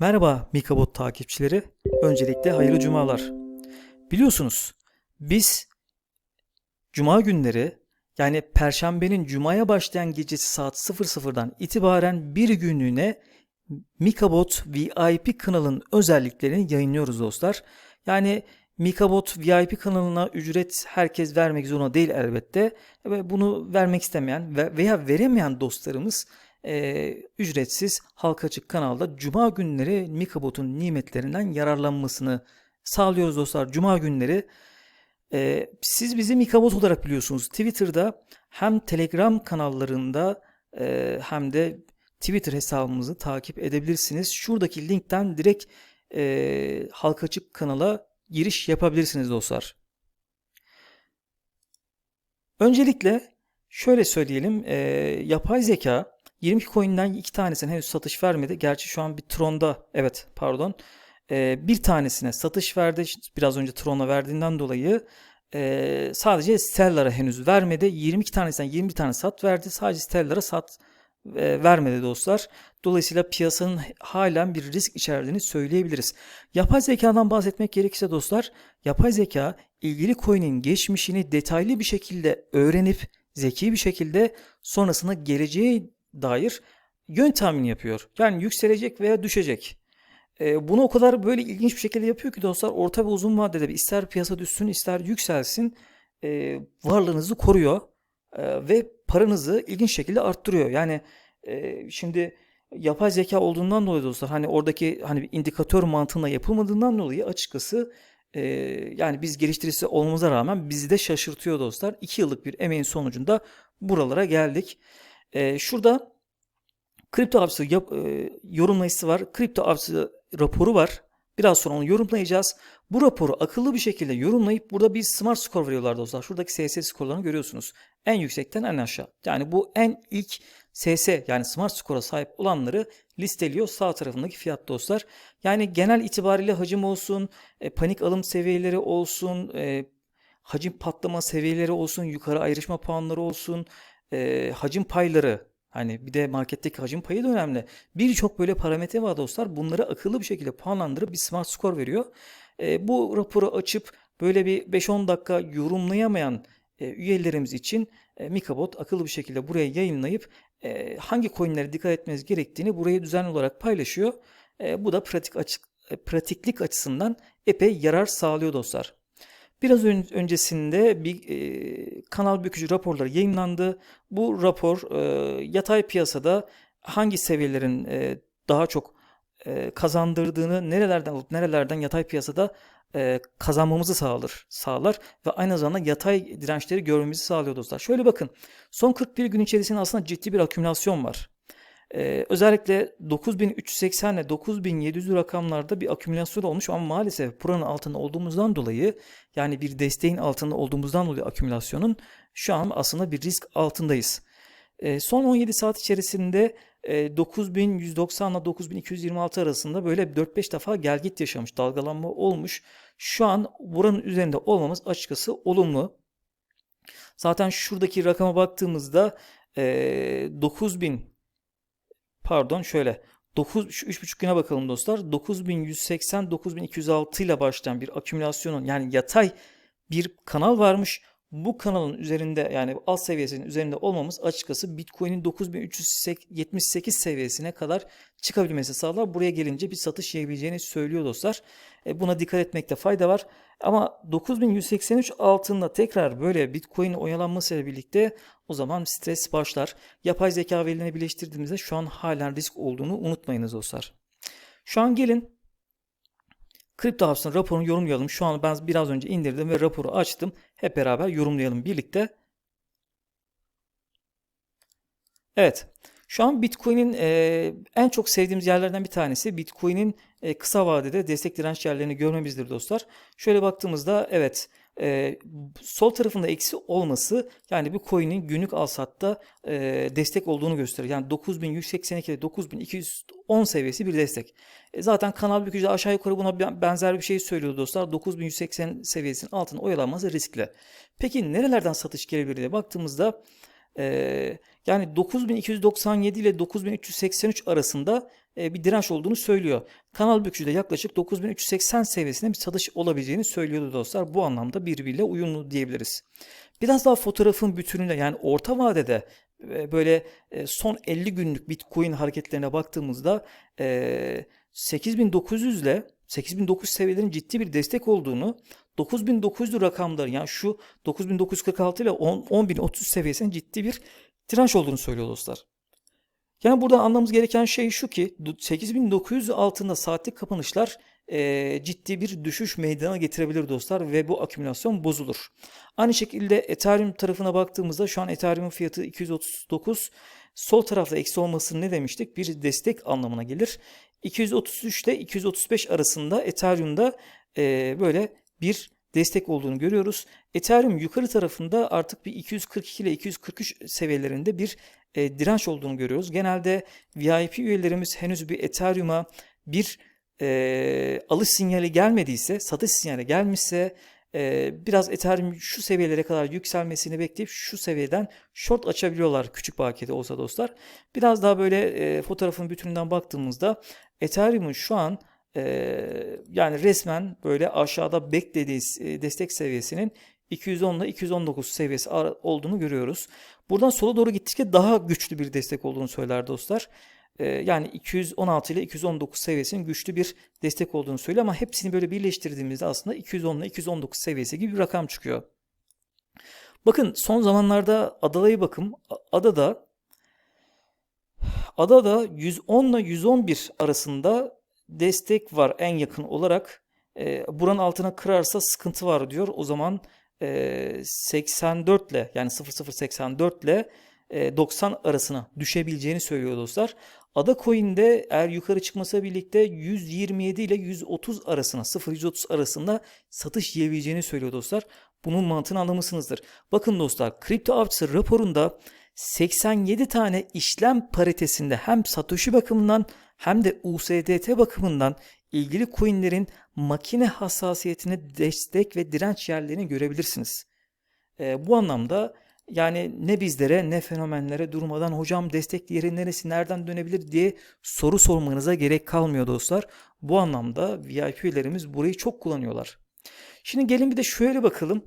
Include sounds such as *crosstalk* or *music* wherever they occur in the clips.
Merhaba Mikabot takipçileri. Öncelikle hayırlı cumalar. Biliyorsunuz biz cuma günleri yani perşembenin cumaya başlayan gecesi saat 00'dan itibaren bir günlüğüne Mikabot VIP kanalın özelliklerini yayınlıyoruz dostlar. Yani Mikabot VIP kanalına ücret herkes vermek zorunda değil elbette. Ve bunu vermek istemeyen ve- veya veremeyen dostlarımız e, ücretsiz halka açık kanalda Cuma günleri Mikabot'un nimetlerinden yararlanmasını sağlıyoruz dostlar. Cuma günleri e, siz bizi Mikabot olarak biliyorsunuz. Twitter'da hem Telegram kanallarında e, hem de Twitter hesabımızı takip edebilirsiniz. Şuradaki linkten direkt e, halka açık kanala giriş yapabilirsiniz dostlar. Öncelikle şöyle söyleyelim. e, yapay zeka 22 coin'den iki tanesine henüz satış vermedi. Gerçi şu an bir Tron'da evet pardon. e, bir tanesine satış verdi. Biraz önce Tron'a verdiğinden dolayı e, sadece Stellar'a henüz vermedi. 22 tanesinden 21 tane sat verdi. Sadece Stellar'a sat e, vermedi dostlar. Dolayısıyla piyasanın halen bir risk içerdiğini söyleyebiliriz. Yapay zekadan bahsetmek gerekirse dostlar, yapay zeka ilgili coin'in geçmişini detaylı bir şekilde öğrenip zeki bir şekilde sonrasında geleceğe dair yön tahmini yapıyor. Yani yükselecek veya düşecek. E, bunu o kadar böyle ilginç bir şekilde yapıyor ki dostlar orta ve uzun vadede bir ister piyasa düşsün ister yükselsin e, varlığınızı koruyor e, ve paranızı ilginç şekilde arttırıyor. Yani e, şimdi yapay zeka olduğundan dolayı dostlar hani oradaki hani bir indikatör mantığına yapılmadığından dolayı açıkçası yani biz geliştiricisi olmamıza rağmen bizi de şaşırtıyor dostlar. 2 yıllık bir emeğin sonucunda buralara geldik. E, şurada kripto avcısı yap, e, yorumlayıcısı var. Kripto avcısı raporu var. Biraz sonra onu yorumlayacağız. Bu raporu akıllı bir şekilde yorumlayıp burada bir smart score veriyorlar dostlar. Şuradaki SS skorlarını görüyorsunuz. En yüksekten en aşağı. Yani bu en ilk SS yani smart score'a sahip olanları listeliyor sağ tarafındaki fiyat dostlar. Yani genel itibariyle hacim olsun, e, panik alım seviyeleri olsun, e, hacim patlama seviyeleri olsun, yukarı ayrışma puanları olsun, e, hacim payları Hani bir de marketteki hacim payı da önemli. Birçok böyle parametre var dostlar. Bunları akıllı bir şekilde puanlandırıp bir smart score veriyor. E, bu raporu açıp böyle bir 5-10 dakika yorumlayamayan e, üyelerimiz için e, Mikabot akıllı bir şekilde buraya yayınlayıp e, hangi coinlere dikkat etmeniz gerektiğini buraya düzenli olarak paylaşıyor. E, bu da pratik açık, pratiklik açısından epey yarar sağlıyor dostlar. Biraz ön- öncesinde bir e, kanal bükücü raporları yayınlandı. Bu rapor e, yatay piyasada hangi seviyelerin e, daha çok e, kazandırdığını, nerelerden alıp nerelerden yatay piyasada e, kazanmamızı sağlar, sağlar ve aynı zamanda yatay dirençleri görmemizi sağlıyor dostlar. Şöyle bakın, son 41 gün içerisinde aslında ciddi bir akümülasyon var. Ee, özellikle 9380 ile 9700 rakamlarda bir akümülasyon olmuş ama maalesef buranın altında olduğumuzdan dolayı yani bir desteğin altında olduğumuzdan dolayı akümülasyonun şu an aslında bir risk altındayız. Ee, son 17 saat içerisinde e, 9190 ile 9226 arasında böyle 4-5 defa gelgit yaşamış, dalgalanma olmuş. Şu an buranın üzerinde olmamız açıkçası olumlu. Zaten şuradaki rakama baktığımızda e, 9000 pardon şöyle 9 şu 3,5 güne bakalım dostlar. 9180 9206 ile başlayan bir akümülasyonun yani yatay bir kanal varmış. Bu kanalın üzerinde yani alt seviyesinin üzerinde olmamız açıkçası Bitcoin'in 9378 seviyesine kadar çıkabilmesi sağlar. Buraya gelince bir satış yapabileceğini söylüyor dostlar. E, buna dikkat etmekte fayda var. Ama 9183 altında tekrar böyle Bitcoin oyalanmasıyla birlikte o zaman stres başlar. Yapay zeka verilerini birleştirdiğimizde şu an halen risk olduğunu unutmayınız dostlar. Şu an gelin Kripto Hubs'ın raporunu yorumlayalım. Şu an ben biraz önce indirdim ve raporu açtım. Hep beraber yorumlayalım birlikte. Evet. Şu an Bitcoin'in e, en çok sevdiğimiz yerlerden bir tanesi Bitcoin'in e, kısa vadede destek direnç yerlerini görmemizdir dostlar. Şöyle baktığımızda evet e, sol tarafında eksi olması yani bu coin'in günlük alsatta e, destek olduğunu gösterir. Yani 9182 ile 9210 seviyesi bir destek. E, zaten kanal bükücü aşağı yukarı buna benzer bir şey söylüyor dostlar. 9180 seviyesinin altına oyalanması riskli. Peki nerelerden satış gelebilir diye baktığımızda ee, yani 9297 ile 9383 arasında e, bir direnç olduğunu söylüyor. Kanal bükücü de yaklaşık 9380 seviyesinde bir satış olabileceğini söylüyordu dostlar. Bu anlamda birbiriyle uyumlu diyebiliriz. Biraz daha fotoğrafın bütününe yani orta vadede e, böyle e, son 50 günlük Bitcoin hareketlerine baktığımızda e, 8900 ile 8900 seviyelerin ciddi bir destek olduğunu 9900 rakamların yani şu 9946 ile 10, 10030 seviyesinin ciddi bir direnç olduğunu söylüyor dostlar. Yani burada anlamamız gereken şey şu ki 8900 altında saatlik kapanışlar e, ciddi bir düşüş meydana getirebilir dostlar ve bu akümülasyon bozulur. Aynı şekilde Ethereum tarafına baktığımızda şu an Ethereum'un fiyatı 239. Sol tarafta eksi olması ne demiştik? Bir destek anlamına gelir. 233 ile 235 arasında Ethereum'da e, böyle bir destek olduğunu görüyoruz. Ethereum yukarı tarafında artık bir 242 ile 243 seviyelerinde bir e, direnç olduğunu görüyoruz. Genelde VIP üyelerimiz henüz bir Ethereum'a bir e, alış sinyali gelmediyse, satış sinyali gelmişse e, biraz Ethereum şu seviyelere kadar yükselmesini bekleyip şu seviyeden short açabiliyorlar küçük bakiyede olsa dostlar. Biraz daha böyle e, fotoğrafın bütününden baktığımızda Ethereum'un şu an e, yani resmen böyle aşağıda beklediği e, destek seviyesinin 210 ile 219 seviyesi olduğunu görüyoruz. Buradan sola doğru gittikçe daha güçlü bir destek olduğunu söyler dostlar. Ee, yani 216 ile 219 seviyesinin güçlü bir destek olduğunu söylüyor ama hepsini böyle birleştirdiğimizde aslında 210 ile 219 seviyesi gibi bir rakam çıkıyor. Bakın son zamanlarda Adalı'ya bakım. Adada Adada 110 ile 111 arasında destek var en yakın olarak. E, buranın altına kırarsa sıkıntı var diyor. O zaman e, 84 ile yani 0084 ile 90 arasına düşebileceğini söylüyor dostlar. Ada Coin'de eğer yukarı çıkmasa birlikte 127 ile 130 arasına 0-130 arasında satış yiyebileceğini söylüyor dostlar. Bunun mantığını anlamışsınızdır. Bakın dostlar kripto avcısı raporunda 87 tane işlem paritesinde hem Satoshi bakımından hem de USDT bakımından ilgili coinlerin makine hassasiyetine destek ve direnç yerlerini görebilirsiniz. E, bu anlamda yani ne bizlere ne fenomenlere durmadan hocam destek yeri neresi nereden dönebilir diye soru sormanıza gerek kalmıyor dostlar. Bu anlamda VIP'lerimiz burayı çok kullanıyorlar. Şimdi gelin bir de şöyle bakalım.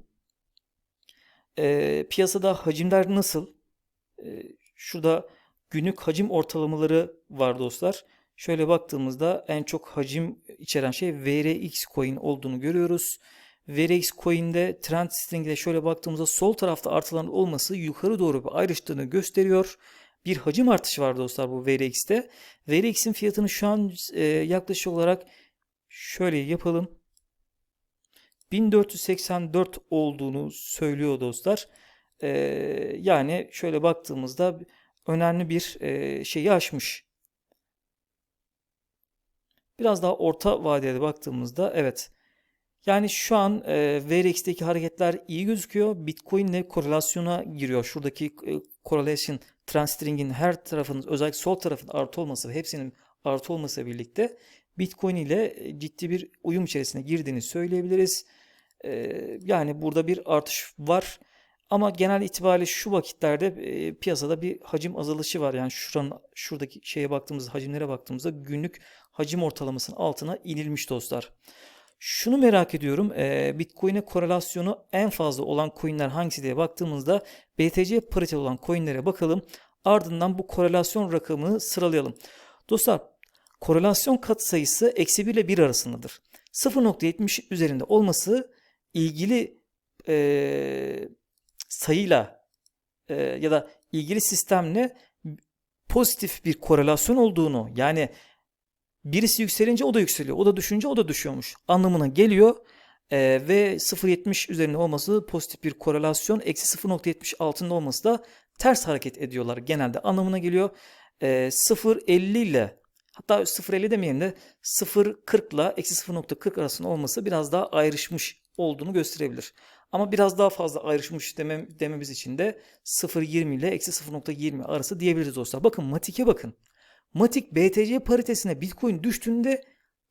E, piyasada hacimler nasıl? E, şurada günlük hacim ortalamaları var dostlar. Şöyle baktığımızda en çok hacim içeren şey VRX coin olduğunu görüyoruz. VRX coin'de trend string'de şöyle baktığımızda sol tarafta artıların olması yukarı doğru bir ayrıştığını gösteriyor. Bir hacim artışı var dostlar bu VRX'te. VRX'in fiyatını şu an e, yaklaşık olarak şöyle yapalım. 1484 olduğunu söylüyor dostlar. E, yani şöyle baktığımızda önemli bir e, şeyi aşmış. Biraz daha orta vadede baktığımızda evet yani şu an e, VRX'teki hareketler iyi gözüküyor. Bitcoin ile korelasyona giriyor. Şuradaki e, correlation trend her tarafının özellikle sol tarafın artı olması ve hepsinin artı olması birlikte Bitcoin ile e, ciddi bir uyum içerisine girdiğini söyleyebiliriz. E, yani burada bir artış var. Ama genel itibariyle şu vakitlerde e, piyasada bir hacim azalışı var. Yani şuranın şuradaki şeye baktığımızda hacimlere baktığımızda günlük hacim ortalamasının altına inilmiş dostlar. Şunu merak ediyorum. Bitcoin'e korelasyonu en fazla olan coinler hangisi diye baktığımızda BTC pariteli olan coinlere bakalım. Ardından bu korelasyon rakamını sıralayalım. Dostlar korelasyon katsayısı eksi 1 ile 1 arasındadır. 0.70 üzerinde olması ilgili e, sayıyla e, ya da ilgili sistemle pozitif bir korelasyon olduğunu yani birisi yükselince o da yükseliyor. O da düşünce o da düşüyormuş anlamına geliyor. Ee, ve 0.70 üzerinde olması pozitif bir korelasyon. Eksi 0.70 altında olması da ters hareket ediyorlar genelde anlamına geliyor. Ee, 0.50 ile hatta 0.50 demeyelim de 0.40 ile eksi 0.40 arasında olması biraz daha ayrışmış olduğunu gösterebilir. Ama biraz daha fazla ayrışmış demem, dememiz için de 0.20 ile eksi 0.20 arası diyebiliriz dostlar. Bakın Matik'e bakın. Matik BTC paritesine Bitcoin düştüğünde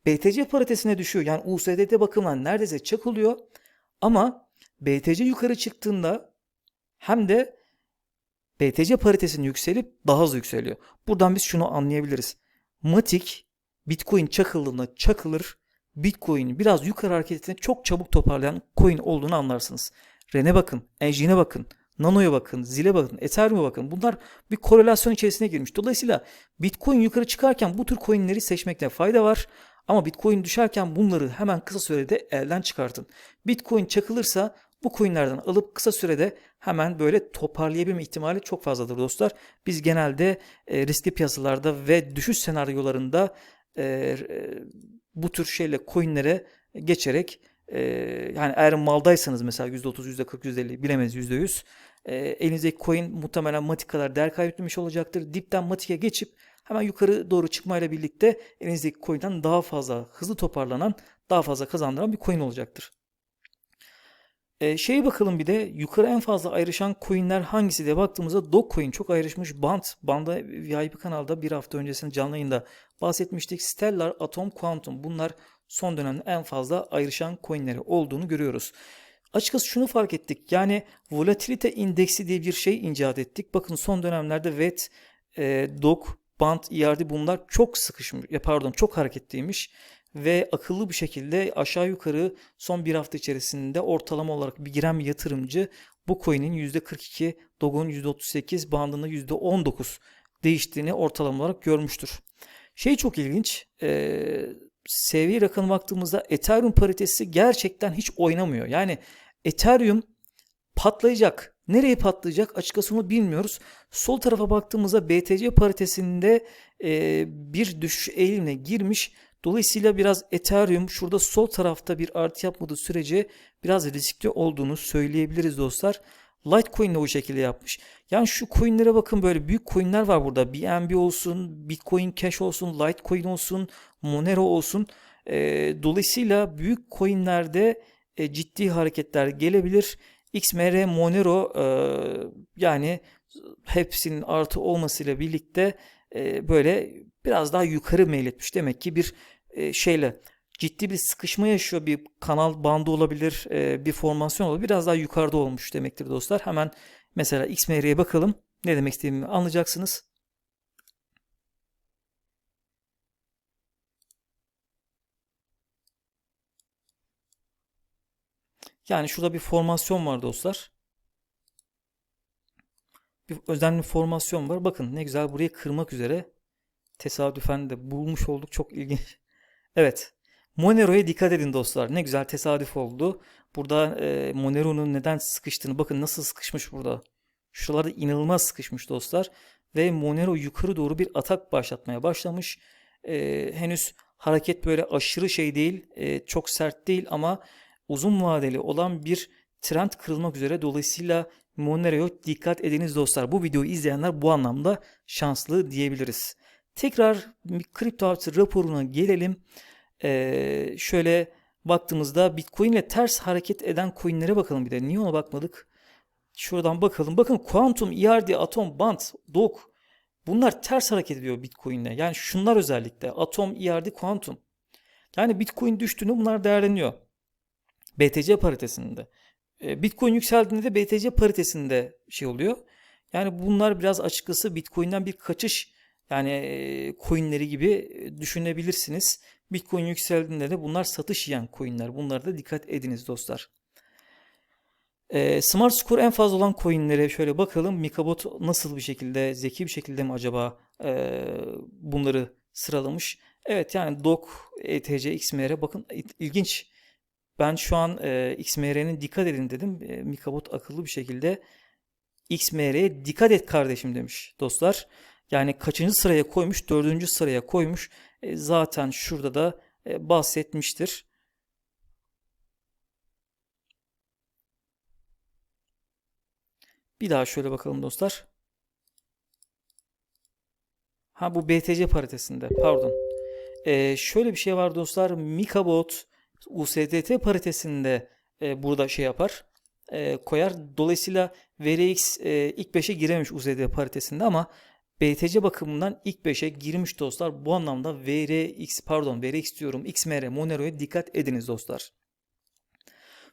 BTC paritesine düşüyor. Yani USDT bakımından neredeyse çakılıyor. Ama BTC yukarı çıktığında hem de BTC paritesinin yükselip daha hızlı yükseliyor. Buradan biz şunu anlayabiliriz. Matic Bitcoin çakıldığında çakılır. Bitcoin biraz yukarı hareket ettiğinde çok çabuk toparlayan coin olduğunu anlarsınız. Rene bakın, Enjine'e bakın, Nano'ya bakın, Zile bakın, Ethereum'a bakın. Bunlar bir korelasyon içerisine girmiş. Dolayısıyla Bitcoin yukarı çıkarken bu tür coinleri seçmekte fayda var. Ama Bitcoin düşerken bunları hemen kısa sürede elden çıkartın. Bitcoin çakılırsa bu coinlerden alıp kısa sürede hemen böyle toparlayabilme ihtimali çok fazladır dostlar. Biz genelde e, riskli piyasalarda ve düşüş senaryolarında e, e, bu tür şeyle coinlere geçerek e, yani eğer maldaysanız mesela %30, %40, %50 bilemez %100 e, elinizdeki coin muhtemelen matik kadar değer kaybetmiş olacaktır. Dipten matike geçip hemen yukarı doğru çıkmayla birlikte elinizdeki coin'den daha fazla hızlı toparlanan, daha fazla kazandıran bir coin olacaktır. E, şeye bakalım bir de yukarı en fazla ayrışan coinler hangisi diye baktığımızda Dogecoin çok ayrışmış. Band, Band'a VIP kanalda bir hafta öncesinde canlı yayında bahsetmiştik. Stellar, Atom, Quantum bunlar son dönemde en fazla ayrışan coinleri olduğunu görüyoruz. Açıkçası şunu fark ettik. Yani volatilite indeksi diye bir şey icat ettik. Bakın son dönemlerde VET, e, DOG, Band, ERD bunlar çok sıkışmış, pardon çok hareketliymiş ve akıllı bir şekilde aşağı yukarı son bir hafta içerisinde ortalama olarak bir giren bir yatırımcı bu coin'in %42, DOG'un %38, bandında %19 değiştiğini ortalama olarak görmüştür. Şey çok ilginç. E, seviye rakamına baktığımızda Ethereum paritesi gerçekten hiç oynamıyor. Yani Ethereum patlayacak. Nereye patlayacak açıkçası onu bilmiyoruz. Sol tarafa baktığımızda BTC paritesinde e, bir düşüş eğilimine girmiş. Dolayısıyla biraz Ethereum şurada sol tarafta bir artı yapmadığı sürece biraz riskli olduğunu söyleyebiliriz dostlar. Litecoin de o şekilde yapmış. Yani şu coinlere bakın böyle büyük coinler var burada. BNB olsun, Bitcoin Cash olsun, Litecoin olsun, Monero olsun. E, dolayısıyla büyük coinlerde e, ciddi hareketler gelebilir. XMR, Monero e, yani hepsinin artı olmasıyla birlikte e, böyle biraz daha yukarı meyletmiş. Demek ki bir e, şeyle ciddi bir sıkışma yaşıyor. Bir kanal bandı olabilir, e, bir formasyon olabilir. Biraz daha yukarıda olmuş demektir dostlar. Hemen mesela XMR'ye bakalım. Ne demek istediğimi anlayacaksınız. Yani şurada bir formasyon var dostlar. Bir özenli formasyon var. Bakın ne güzel burayı kırmak üzere tesadüfen de bulmuş olduk. Çok ilginç. *laughs* Evet. Monero'ya dikkat edin dostlar. Ne güzel tesadüf oldu. Burada e, Monero'nun neden sıkıştığını bakın nasıl sıkışmış burada. Şuralarda inanılmaz sıkışmış dostlar. Ve Monero yukarı doğru bir atak başlatmaya başlamış. E, henüz hareket böyle aşırı şey değil. E, çok sert değil ama uzun vadeli olan bir trend kırılmak üzere. Dolayısıyla Monero'ya dikkat ediniz dostlar. Bu videoyu izleyenler bu anlamda şanslı diyebiliriz. Tekrar kripto artı raporuna gelelim. Ee, şöyle baktığımızda Bitcoin ile ters hareket eden coinlere bakalım bir de. Niye ona bakmadık? Şuradan bakalım. Bakın Quantum, ERD, Atom, Band, Dog bunlar ters hareket ediyor Bitcoin'le. Yani şunlar özellikle Atom, ERD, Quantum. Yani Bitcoin düştüğünde bunlar değerleniyor. BTC paritesinde. Ee, Bitcoin yükseldiğinde de BTC paritesinde şey oluyor. Yani bunlar biraz açıkçası Bitcoin'den bir kaçış yani coinleri gibi düşünebilirsiniz. Bitcoin yükseldiğinde de bunlar satış yiyen coinler. Bunlara da dikkat ediniz dostlar. E, Smart Score en fazla olan coinlere şöyle bakalım. Mikabot nasıl bir şekilde, zeki bir şekilde mi acaba e, bunları sıralamış? Evet yani DOC, ETC, XMR bakın ilginç. Ben şu an e, XMR'nin dikkat edin dedim. E, Mikabot akıllı bir şekilde XMR'ye dikkat et kardeşim demiş dostlar. Yani kaçıncı sıraya koymuş? Dördüncü sıraya koymuş. E, zaten şurada da e, bahsetmiştir. Bir daha şöyle bakalım dostlar. Ha bu BTC paritesinde pardon. Ee, şöyle bir şey var dostlar. Mikabot USDT paritesinde e, burada şey yapar. E, koyar. Dolayısıyla VRX e, ilk 5'e giremiş USDT paritesinde ama BTC bakımından ilk 5'e girmiş dostlar. Bu anlamda VRX pardon VRX diyorum XMR Monero'ya dikkat ediniz dostlar.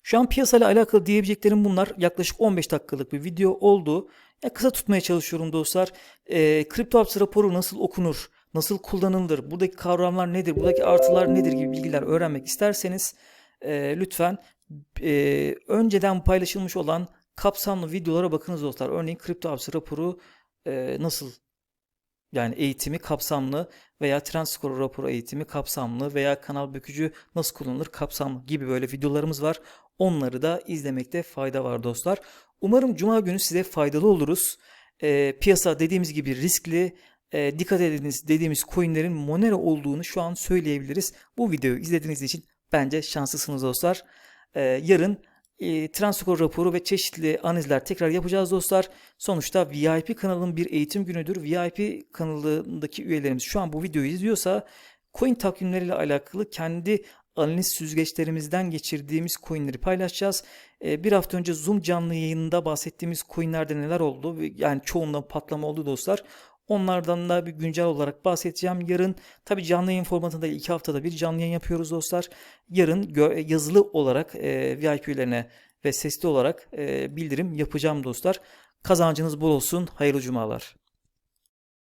Şu an piyasayla alakalı diyebileceklerim bunlar. Yaklaşık 15 dakikalık bir video oldu. Ya kısa tutmaya çalışıyorum dostlar. E, kripto raporu nasıl okunur? nasıl kullanılır, buradaki kavramlar nedir, buradaki artılar nedir gibi bilgiler öğrenmek isterseniz e, lütfen e, önceden paylaşılmış olan kapsamlı videolara bakınız dostlar. Örneğin kripto hapsi raporu e, nasıl yani eğitimi kapsamlı veya trend score raporu eğitimi kapsamlı veya kanal bükücü nasıl kullanılır kapsamlı gibi böyle videolarımız var. Onları da izlemekte fayda var dostlar. Umarım cuma günü size faydalı oluruz. E, piyasa dediğimiz gibi riskli. E, dikkat ediniz dediğimiz coinlerin Monero olduğunu şu an söyleyebiliriz. Bu videoyu izlediğiniz için bence şanslısınız dostlar. E, yarın e, Transskor raporu ve çeşitli analizler tekrar yapacağız dostlar. Sonuçta VIP kanalın bir eğitim günüdür. VIP kanalındaki üyelerimiz şu an bu videoyu izliyorsa coin takvimleriyle alakalı kendi analiz süzgeçlerimizden geçirdiğimiz coinleri paylaşacağız. E, bir hafta önce Zoom canlı yayınında bahsettiğimiz coinlerde neler oldu? Yani çoğunda patlama oldu dostlar. Onlardan da bir güncel olarak bahsedeceğim. Yarın tabi canlı yayın formatında iki haftada bir canlı yayın yapıyoruz dostlar. Yarın yazılı olarak e, VIP üyelerine ve sesli olarak e, bildirim yapacağım dostlar. Kazancınız bol olsun. Hayırlı cumalar.